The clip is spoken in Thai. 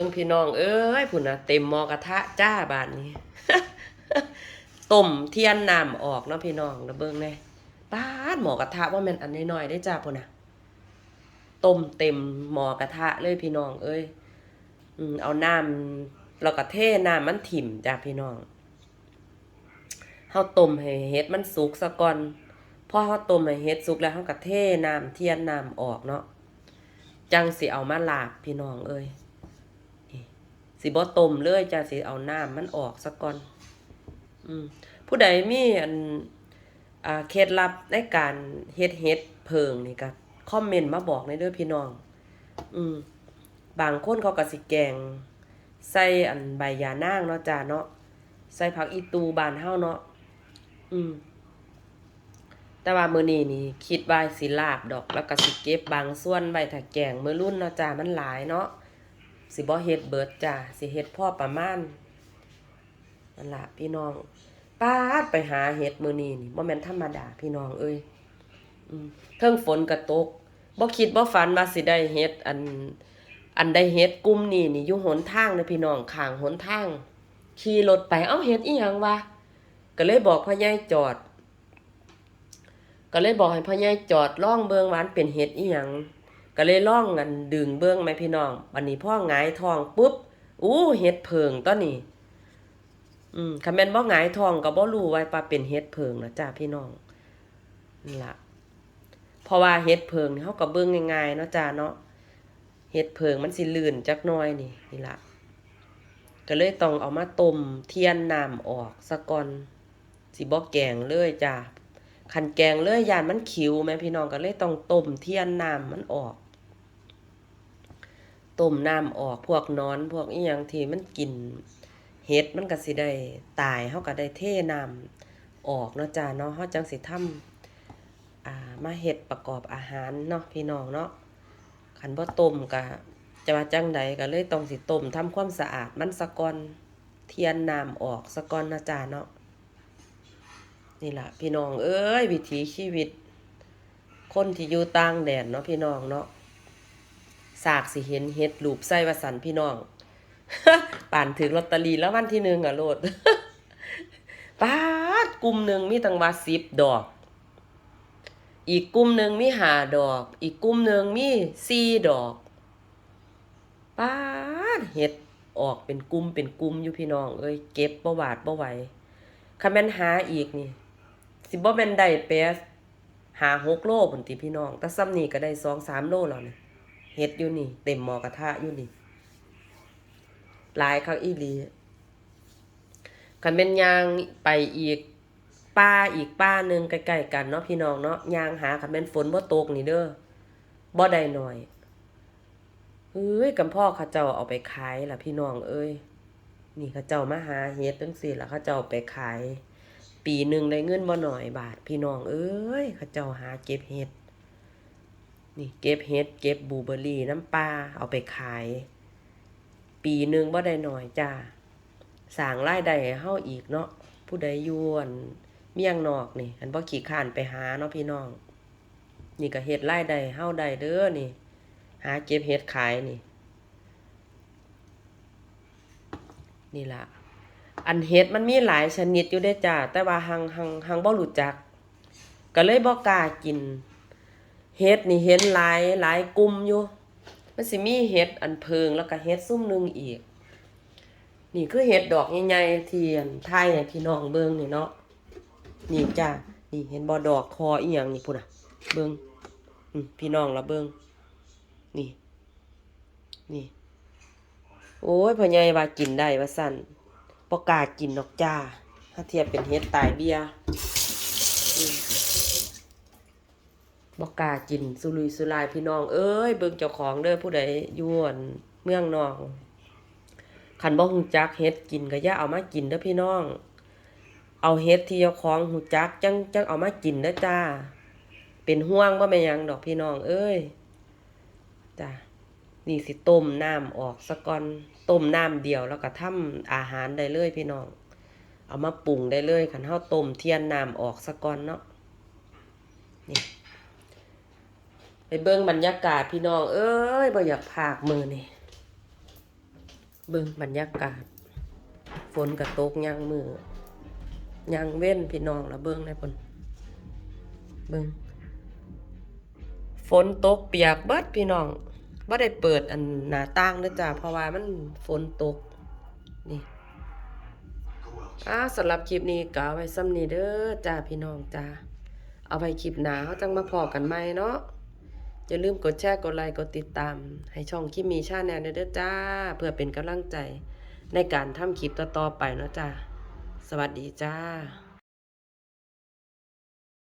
เบิ่งพี่น้อง เอ้ยพุ่นน่ะเต็มหม้อกระทะจ้าบาดนี้ต้มเทียนน้ำออกเนาะพี่น้องนะเบิ่งแน่ป้าดหม้อกระทะว่าม่นอันน้อยๆได้จ้าพุ่นน่ะต้มเต็มหม้อกระทะเลยพี่น้อง เอ้ยอืมเอาน้ำแล้วก็เทน้ำมันถิ่มจ้าพี่น้องเฮาต้มให้เห็ดมันสุกซะก่อนพอเฮาต้มให้เห็ดสุกแล้วเฮาก็เทน้ำเทียนน้ำออกเนาะจังสิเอามาลาบพี่น้องเอ้ย สิบ่ต้มเลยจ้ะสิเอาน้ำมันออกซะก่อน อืมผู้ใดมีอันอ่าเคล็ดลับในการเฮ็ดเฮ็ดเพิงนี่ก็คอมเมนต์มาบอกในเด้อพี่น้อง อืมบางคนเขาก็สิแกง ใส่อันใบยานางเนาะจ้าเนาะใส่ผักอีตูบานเฮาเนาะอืม แต่ว่ามื้อนี้นี่คิดว่าสิลาบดอกแล้วก็สิเก็บบางส่วนไว้ถ้าแกงมื้อรุ่นเนาะจ้ามันหลายเนาะ สิบ่เฮ็ดเบิดจ้าสิเฮ็ดพ่อประมาณนั่นล่ะพี่น้องป้าดไปหาเฮ็ดมือนี้นี่บ่แม่นธรรมดาพี่น้องเอ้ยเทิงฝนก็ตกบ่คิดบ่ฝันว่าสิได้เฮ็ดอันอันได้เฮ็ดกลุ่มนี้นี่อยู่หนทางเด้อพี่น้องข้างหนทางขี่รถไปเอ้าเฮ็ดอีหยังวะก็เลยบอกพ่อใหญ่จอด ก็เลยบอกให้พ่อใหญ่จอดล่องเบิงหวานเป็นเฮ็ดอีหยัง ก็เลยล่องกันดึงเบื้องไหมพี่น้องวันนี้พ่อหงายทองปุ๊บอู้เห็ดเพิงต้นนี้ อืมคำแมนบ่หงายทองก็บ่รู้ไว้ว่าเป็นเห็ดเพิงนะจ้าพี่น้องนี่ล่ะเพราะว่าเห็ดเพิงเฮาก็เบิ่งง่ายๆเนาะจ้าเนาะเห็ดเพิงมันสิลื่นจักหน่อยนี่นี่ล่ะก็เลยต้องเอามาต้มเทียนน้ำออกซะก่อนสิบ่แกงเลยจ้าคันแกงเลยยานมันขิวแม่พี่น้องก็เลยต้องต้มเทียนน้ำมันออก ต้มน้ำออกพวกนอนพวกอีหยังที่มันกินเห็ดมันก็สิได้ตายเฮาก็ได้เทน้ำออกเนาะจ้าเนาะเฮาจังสิทำอ่ามาเฮ็ดประกอบอาหารเนาะพี่น้องเนาะคันบ่ต้มก็จะว่าจังใดก็เลยต้องสิต้มทำความสะอาดมันซะก่อนเทียนน้ำออกซะก่อนนะจ้าเนาะนี่ล่ะพี่น้องเอ้ยวิถีชีวิต คนที่อยู่ต่างแดนเนาะพี่น้องเนาะ สากสิเห็นเฮ็ดรูปไส้วสันพี่น้องป่านถึงลอตเตอรี่แล้ววันที่หนึ่งอะโลดป้าดกลุ่มหนึ่งมีตั้งว่าสิบดอก อีกกลุ่มหนึ่งมีหาดอก อีกกลุ่มหนึ่งมีสี่ดอกป้าดเฮ็ดออกเป็นกลุ่มเป็นกลุ่มอยู่พี่น้อง เอ้ยเก็บประวาดประไหวคันแมนหาอีกนี่ สิบ่แมนได้แปะหาหกโลพุ่นติพี่น้องแต่ซ้ำนี่ก็ได้สองสามโลแล้วเนี่ย เฮ็ดอยู่นี่ เต็มหม้อกระทะอยู่นี่หลายคักอีหลีคันแม่นยางไปอีกป้าอีกป้าหนึ่งใกล้ๆกันเนาะพี่น้องเนาะยางหาคันแม่นฝนบ่ตกนี่เด้อบ่ได้หน่อยเอ้ยกำพ่อเขาเจ้าเอาไปขายล่ะพี่น้องเอ้ยนี่เขาเจ้ามาหาเฮ็ดจังซี่ล่ะเขาเจ้าไปขาย ปีหนึ่งได้เงินบ่หน่อยบาทพี่น้องเอ้ยเขาเจ้าหาเก็บเห็ด นี่เก็บเห็ดเก็บบูเบอรี่น้ำปลาเอาไปขาย ปีหนึ่งบ่ได้หน่อยจ้าสร้างรายได้ให้เฮาอีกเนาะผู้ใดยู่อั่นเมี่ยงนอกนี่อันบ่ขี้ข้านไปหาเนาะพี่น้อง นี่ก็เฮ็ดรายได้ให้เฮาได้เด้อนี่ หาเก็บเห็ดขายนี่ นี่ล่ะอันเห็ดมันมีหลายชนิดอยู่ได้จ้าแต่ว่าหังหังหังบ่รู้จัก ก็เลยบ่กล้ากิน เห็ดนี่เห็นหลายหลายกลุ่มอยู่ มันสิมีเห็ดอันเพิงแล้วก็เห็ดซุ่มหนึงอีก นี่คือเห็ดดอกใหญ่ๆที่อันไทยให้พี่น้องเบิ่งนี่เนาะ นี่จ้านี่เห็นบ่ดอกคออีหยังนี่พุ่นน่ะ เบิ่งอืมพี่น้องละเบิ่งนี่ นี่ โอ้ยพ่อใหญ่ว่ากินได้ว่าสั่นบ่กล้ากินดอกจ้า ถ้าเทียบเป็นเฮ็ดตายเบียอืม บ่กากินสุรุยสุรายพี่น้องเอ้ยเบิ่งเจ้าของเด้อผู้ใดยู่อั่นเมืองนอกคันบ่ฮู้จักเฮ็ดกินก็อย่าเอามากินเด้อพี่น้อง เอาเฮ็ดที่เจ้าของฮู้จักจังจังเอามากินเด้อจ้า เป็นห่วงบ่แม่ยังดอกพี่น้อง เอ้ยจ้านี่สิต้มน้ำออกสะก่อนต้มน้ำเดียวแล้วก็ทำอาหารได้เลยพี่น้อง เอามาปรุงได้เลยคันเฮาต้มเทียนน้ำออกสะก่อนเนาะนี่ ไปเบิ่งบรรยากาศพี่น้อง เอ้ยบ่อยากพากมือนี่เบิ่งบรรยากาศ ฝนกระตกยางมือยางเว้นพี่น้องละเบิ่งได้พนเบิ่งฝนตกเปียกเบิดพี่น้องบ่ได้เปิดอันหน้าต่างเด้อจ้าเพราะว่ามันฝนตกนี่อ่าสำหรับคลิปนี้ก็เอาไว้ซ้ำนี้เด้อจ้าพี่น้องจ้าเอาไว้คลิปหนาเฮาจังมาพอกันใหม่เนาะ อย่าลืมกดแชร์กดไลค์กดติดตาม ให้ช่องคิมมีชาแนลเด้อจ้า เพื่อเป็นกำลังใจในการทำคลิปต่อๆไปเนาะจ้าสวัสดีจ้า